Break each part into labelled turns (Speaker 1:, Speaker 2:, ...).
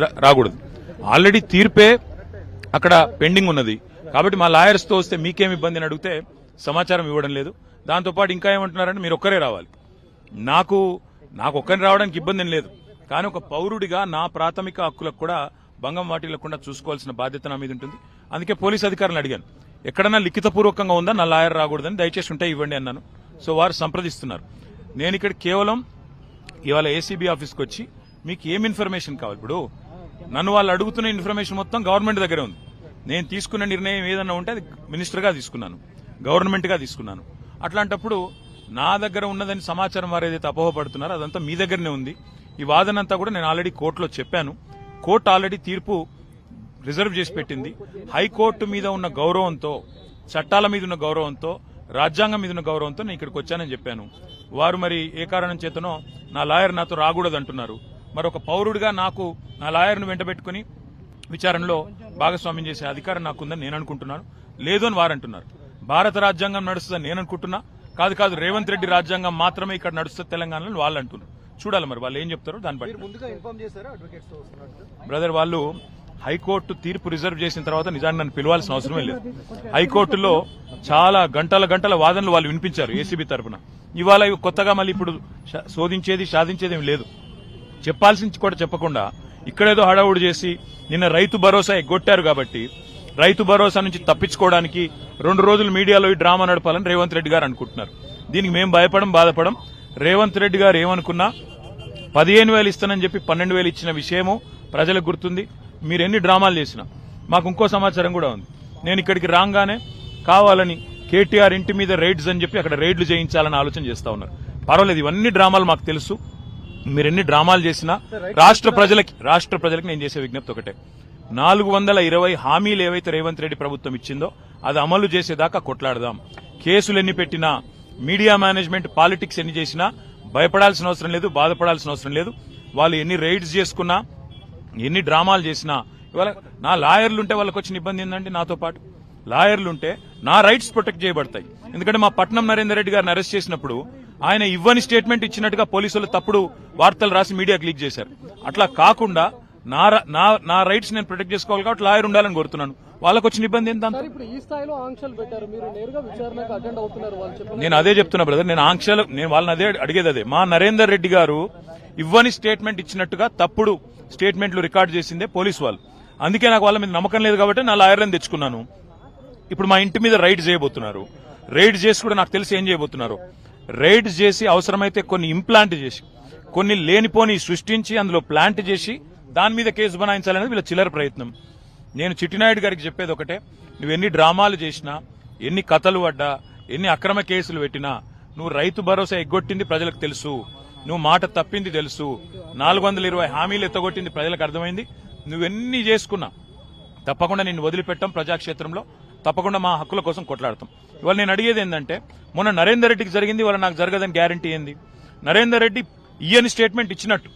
Speaker 1: రాకూడదు. ఆల్రెడీ తీర్పే అక్కడ పెండింగ్ ఉన్నది. కాబట్టి మా లాయర్స్తో వస్తే మీకేం ఇబ్బంది అని అడిగితే సమాచారం ఇవ్వడం లేదు. దాంతోపాటు ఇంకా ఏమంటున్నారంటే మీరు ఒక్కరే రావాలి. నాకు నాకు ఒక్కరిని రావడానికి ఇబ్బంది ఏం లేదు. కానీ ఒక పౌరుడిగా నా ప్రాథమిక హక్కులకు కూడా భంగం వాటిల్లకుండా చూసుకోవాల్సిన బాధ్యత నా మీద ఉంటుంది. అందుకే పోలీస్ అధికారులను అడిగాను. ఎక్కడన్నా లిఖితపూర్వకంగా ఉందా? నా లాయర్ రాకూడదని దయచేసి ఉంటే ఇవ్వండి అన్నాను. సో వారు సంప్రదిస్తున్నారు. నేను ఇక్కడ కేవలం ఇవాళ ఏసీబీ ఆఫీస్కి వచ్చి మీకు ఏం ఇన్ఫర్మేషన్ కావాలి ఇప్పుడు? నన్ను వాళ్ళు అడుగుతున్న ఇన్ఫర్మేషన్ మొత్తం గవర్నమెంట్ దగ్గరే ఉంది. నేను తీసుకున్న నిర్ణయం ఏదన్నా ఉంటే అది మినిస్టర్గా తీసుకున్నాను. గవర్నమెంట్గా తీసుకున్నాను. అట్లాంటప్పుడు నా దగ్గర ఉన్నదని సమాచారం వారు ఏదైతే అపోహపడుతున్నారో అదంతా మీ దగ్గరనే ఉంది. ఈ వాదన అంతా కూడా నేను ఆల్రెడీ కోర్టులో చెప్పాను. కోర్టు ఆల్రెడీ తీర్పు రిజర్వ్ చేసి పెట్టింది. హైకోర్టు మీద ఉన్న గౌరవంతో చట్టాల మీద ఉన్న గౌరవంతో రాజ్యాంగం మీద ఉన్న గౌరవంతో నేను ఇక్కడికి వచ్చానని చెప్పాను. వారు మరి ఏ కారణం చేతనో నా లాయర్ నాతో రాకూడదు అంటున్నారు మరి ఒక పౌరుడిగా నాకు నా లాయర్ను వెంటబెట్టుకుని విచారణలో భాగస్వామ్యం చేసే అధికారం నాకుందని నేను అనుకుంటున్నాను. లేదు అని వారు అంటున్నారు. భారత రాజ్యాంగం నడుస్తుందని నేను అనుకుంటున్నా. కాదు కాదు రేవంత్ రెడ్డి రాజ్యాంగం మాత్రమే ఇక్కడ నడుస్తుంది తెలంగాణలో వాళ్ళు అంటున్నారు. చూడాలి మరి వాళ్ళు ఏం చెప్తారో దాన్ని బట్టి. బ్రదర్ వాళ్ళు హైకోర్టు తీర్పు రిజర్వ్ చేసిన తర్వాత నిజాన్ని నన్ను పిలవాల్సిన అవసరమే లేదు. హైకోర్టులో చాలా గంటల గంటల వాదనలు వాళ్ళు వినిపించారు ఏసీబీ తరపున. ఇవాళ ఇవి కొత్తగా మళ్ళీ ఇప్పుడు శోధించేది సాధించేది ఏం లేదు. చెప్పాల్సింది కూడా చెప్పకుండా ఇక్కడేదో హడావుడి చేసి నిన్న రైతు భరోసా ఎగ్గొట్టారు కాబట్టి రైతు భరోసా నుంచి తప్పించుకోవడానికి రెండు రోజులు మీడియాలో ఈ డ్రామా నడపాలని రేవంత్ రెడ్డి గారు అనుకుంటున్నారు. దీనికి మేము భయపడం బాధపడం. రేవంత్ రెడ్డి గారు ఏమనుకున్నా పదిహేను వేలు ఇస్తానని చెప్పి పన్నెండు వేలు ఇచ్చిన విషయము ప్రజలకు గుర్తుంది. మీరు ఎన్ని డ్రామాలు చేసినా మాకు ఇంకో సమాచారం కూడా ఉంది. నేను ఇక్కడికి రాగానే కావాలని కేటీఆర్ ఇంటి మీద రైడ్స్ అని చెప్పి అక్కడ రైడ్లు చేయించాలని ఆలోచన చేస్తా ఉన్నారు. పర్వాలేదు ఇవన్నీ డ్రామాలు మాకు తెలుసు. మీరు ఎన్ని డ్రామాలు చేసినా రాష్ట్ర ప్రజలకి రాష్ట్ర ప్రజలకి నేను చేసే విజ్ఞప్తి ఒకటే. నాలుగు వందల ఇరవై హామీలు ఏవైతే రేవంత్ రెడ్డి ప్రభుత్వం ఇచ్చిందో అది అమలు చేసేదాకా కొట్లాడదాం. కేసులు ఎన్ని పెట్టినా మీడియా మేనేజ్మెంట్ పాలిటిక్స్ ఎన్ని చేసినా భయపడాల్సిన అవసరం లేదు బాధపడాల్సిన అవసరం లేదు. వాళ్ళు ఎన్ని రైడ్స్ చేసుకున్నా ఎన్ని డ్రామాలు చేసినా ఇవాళ నా లాయర్లు ఉంటే వాళ్ళకి వచ్చిన ఇబ్బంది ఏంటంటే నాతో పాటు? లాయర్లు ఉంటే నా రైట్స్ ప్రొటెక్ట్ చేయబడతాయి. ఎందుకంటే మా పట్నం నరేందర్ రెడ్డి గారిని అరెస్ట్ చేసినప్పుడు ఆయన ఇవ్వని స్టేట్మెంట్ ఇచ్చినట్టుగా పోలీసులు తప్పుడు వార్తలు రాసి మీడియాకి లీక్ చేశారు. అట్లా కాకుండా నా నా నా రైట్స్ నేను ప్రొటెక్ట్ చేసుకోవాలి కాబట్టి లాయర్ ఉండాలని కోరుతున్నాను. వాళ్ళకి వచ్చిన ఇబ్బంది నేను అదే చెప్తున్నా బ్రదర్ నేను ఆంక్షలు నేను వాళ్ళని అదే అడిగేది అదే. మా నరేందర్ రెడ్డి గారు ఇవ్వని స్టేట్మెంట్ ఇచ్చినట్టుగా తప్పుడు స్టేట్మెంట్లు రికార్డ్ చేసిందే పోలీసు వాళ్ళు. అందుకే నాకు వాళ్ళ మీద నమ్మకం లేదు కాబట్టి నా లాయర్లను తెచ్చుకున్నాను. ఇప్పుడు మా ఇంటి మీద రైడ్ చేయబోతున్నారు. రైడ్ చేసి కూడా నాకు తెలిసి ఏం చేయబోతున్నారు? రైడ్ చేసి అవసరమైతే కొన్ని ఇంప్లాంట్ చేసి కొన్ని లేనిపోని సృష్టించి అందులో ప్లాంట్ చేసి దాని మీద కేసు బనాయించాలనేది వీళ్ళ చిల్లర ప్రయత్నం. నేను చిట్టినాయుడు గారికి చెప్పేది ఒకటే నువ్వు ఎన్ని డ్రామాలు చేసినా ఎన్ని కథలు పడ్డా ఎన్ని అక్రమ కేసులు పెట్టినా నువ్వు రైతు భరోసా ఎగ్గొట్టింది ప్రజలకు తెలుసు. నువ్వు మాట తప్పింది తెలుసు. నాలుగు వందల ఇరవై హామీలు ఎత్తగొట్టింది ప్రజలకు అర్థమైంది. నువ్వెన్ని చేసుకున్నా తప్పకుండా నిన్ను వదిలిపెట్టాం ప్రజాక్షేత్రంలో. తప్పకుండా మా హక్కుల కోసం కొట్లాడతాం. ఇవాళ నేను అడిగేది ఏంటంటే మొన్న నరేందర్ రెడ్డికి జరిగింది ఇవాళ నాకు జరగదని గ్యారంటీ ఏంది? నరేందర్ రెడ్డి ఇయని స్టేట్మెంట్ ఇచ్చినట్టు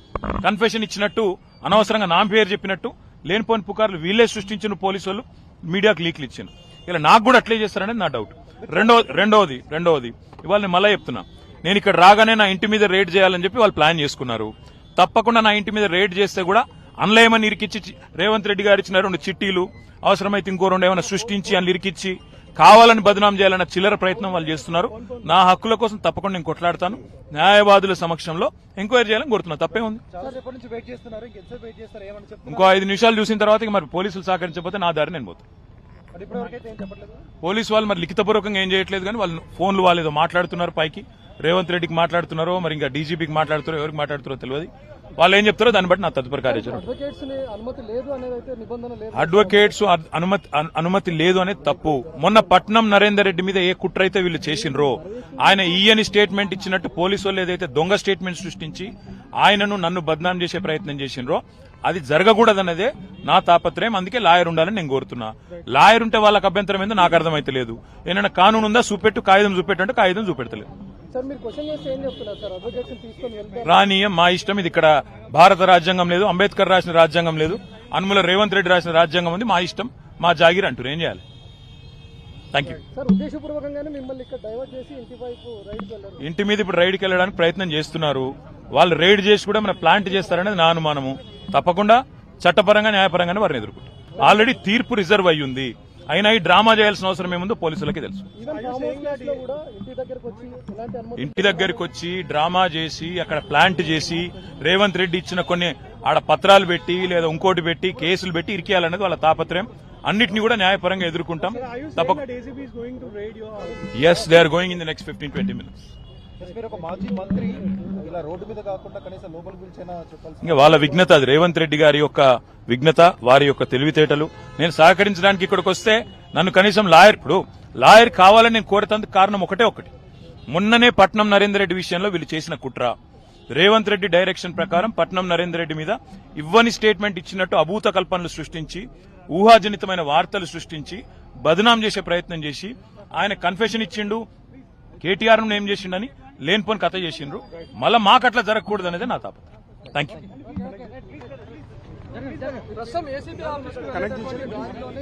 Speaker 1: కన్ఫెషన్ ఇచ్చినట్టు అనవసరంగా నా పేరు చెప్పినట్టు లేనిపోని పుకార్లు వీళ్ళే సృష్టించిన పోలీసు వాళ్ళు మీడియాకు లీక్లు ఇచ్చాను. ఇలా నాకు కూడా అట్లే చేస్తారనేది నా డౌట్ రెండో రెండవది రెండవది ఇవాళ నేను మళ్ళీ చెప్తున్నా. నేను ఇక్కడ రాగానే నా ఇంటి మీద రేడ్ చేయాలని చెప్పి వాళ్ళు ప్లాన్ చేసుకున్నారు. తప్పకుండా నా ఇంటి మీద రేడ్ చేస్తే కూడా అందులో ఏమని ఇరికిచ్చి రేవంత్ రెడ్డి గారు ఇచ్చిన రెండు చిట్టీలు అవసరమైతే ఇంకో రెండు ఏమైనా సృష్టించి అని ఇరికిచ్చి కావాలని బదనాం చేయాలన్న చిల్లర ప్రయత్నం వాళ్ళు చేస్తున్నారు. నా హక్కుల కోసం తప్పకుండా నేను కొట్లాడతాను. న్యాయవాదుల సమక్షంలో ఎంక్వైరీ చేయాలని కోరుతున్నా తప్పే ఉంది. ఇంకో ఐదు నిమిషాలు చూసిన తర్వాత మరి పోలీసులు సహకరించకపోతే నా దారి నేను పోతాను పోలీసు వాళ్ళు మరి లిఖితపూర్వకంగా ఏం చేయట్లేదు కానీ వాళ్ళు ఫోన్లు వాళ్ళు ఏదో మాట్లాడుతున్నారు పైకి. రేవంత్ రెడ్డికి మాట్లాడుతున్నారో మరి ఇంకా డీజీపీకి మాట్లాడుతున్నారో ఎవరికి మాట్లాడుతారో తెలియదు. వాళ్ళు ఏం చెప్తారో దాన్ని బట్టి నా తదుపరి కార్యాచరణ.
Speaker 2: అడ్వకేట్స్ అనుమతి
Speaker 1: అనుమతి అను- అనుమతి లేదు అనేది తప్పు. మొన్న పట్నం నరేందర్ రెడ్డి మీద ఏ కుట్ర అయితే వీళ్ళు చేసిండ్రో ఆయన ఈయని స్టేట్మెంట్ ఇచ్చినట్టు పోలీసు వాళ్ళు ఏదైతే దొంగ స్టేట్మెంట్ సృష్టించి ఆయనను నన్ను బద్నాం చేసే ప్రయత్నం చేసిండ్రో అది జరగకూడదన్నదే నా తాపత్రయం. అందుకే లాయర్ ఉండాలని నేను కోరుతున్నా. లాయర్ ఉంటే వాళ్ళకి అభ్యంతరం ఏందో నాకు అర్థమైతే లేదు ఏమైనా కానూన్ ఉందా చూపెట్టు. కాగితం చూపెట్టు అంటే కాగితం చూపెడతలేదు. రానీయం మా ఇష్టం ఇది ఇక్కడ భారత రాజ్యాంగం లేదు అంబేద్కర్ రాసిన రాజ్యాంగం లేదు అనుముల రేవంత్ రెడ్డి రాసిన రాజ్యాంగం ఉంది మా ఇష్టం మా జాగిర్ అంటారు ఏం చేయాలి? థ్యాంక్ యూ
Speaker 2: ఇంటి
Speaker 1: మీద ఇప్పుడు రైడ్కి వెళ్ళడానికి ప్రయత్నం చేస్తున్నారు. వాళ్ళు రైడ్ చేసి కూడా మన ప్లాంట్ చేస్తారనేది నా అనుమానము. తప్పకుండా చట్టపరంగా న్యాయపరంగానే వారిని ఎదుర్కొంటాం. ఆల్రెడీ తీర్పు రిజర్వ్ అయ్యి ఉంది అయినా ఈ డ్రామా చేయాల్సిన అవసరం ఏముందో పోలీసులకి తెలుసు.
Speaker 2: ఇంటి దగ్గరకు వచ్చి ఎలాంటి అనుమతి
Speaker 1: ఇంటి దగ్గరికి వచ్చి డ్రామా చేసి అక్కడ ప్లాంట్ చేసి రేవంత్ రెడ్డి ఇచ్చిన కొన్ని ఆడ పత్రాలు పెట్టి లేదా ఇంకోటి పెట్టి కేసులు పెట్టి ఇరికేయాలనేది వాళ్ళ తాపత్రయం. అన్నిటిని కూడా న్యాయపరంగా ఎదుర్కొంటాం. తప్పక yes they are going in the next fifteen twenty minutes ఇంకా వాళ్ళ విఘ్నత అది. రేవంత్ రెడ్డి గారి యొక్క విఘ్నత వారి యొక్క తెలివితేటలు. నేను సహకరించడానికి ఇక్కడికి వస్తే నన్ను కనీసం లాయర్ ఇప్పుడు లాయర్ కావాలని నేను కోరతందుకు కారణం ఒకటే ఒకటి. మొన్ననే పట్నం నరేందర్ రెడ్డి విషయంలో వీళ్ళు చేసిన కుట్ర. రేవంత్ రెడ్డి డైరెక్షన్ ప్రకారం పట్నం నరేందర్ రెడ్డి మీద ఇవ్వని స్టేట్మెంట్ ఇచ్చినట్టు అభూత కల్పనలు సృష్టించి ఊహాజనితమైన వార్తలు సృష్టించి బదనాం చేసే ప్రయత్నం చేసి ఆయన కన్ఫెషన్ ఇచ్చిండు కేటీఆర్ ఏం చేసిండని లేనిపోని కథ చేసిండ్రు. మళ్ళా మాకట్లా జరగకూడదు అనేది నా తాపత్రయం. థ్యాంక్ యూ
Speaker 2: ప్రస్తుతం ఏసీబీ ఆఫీస్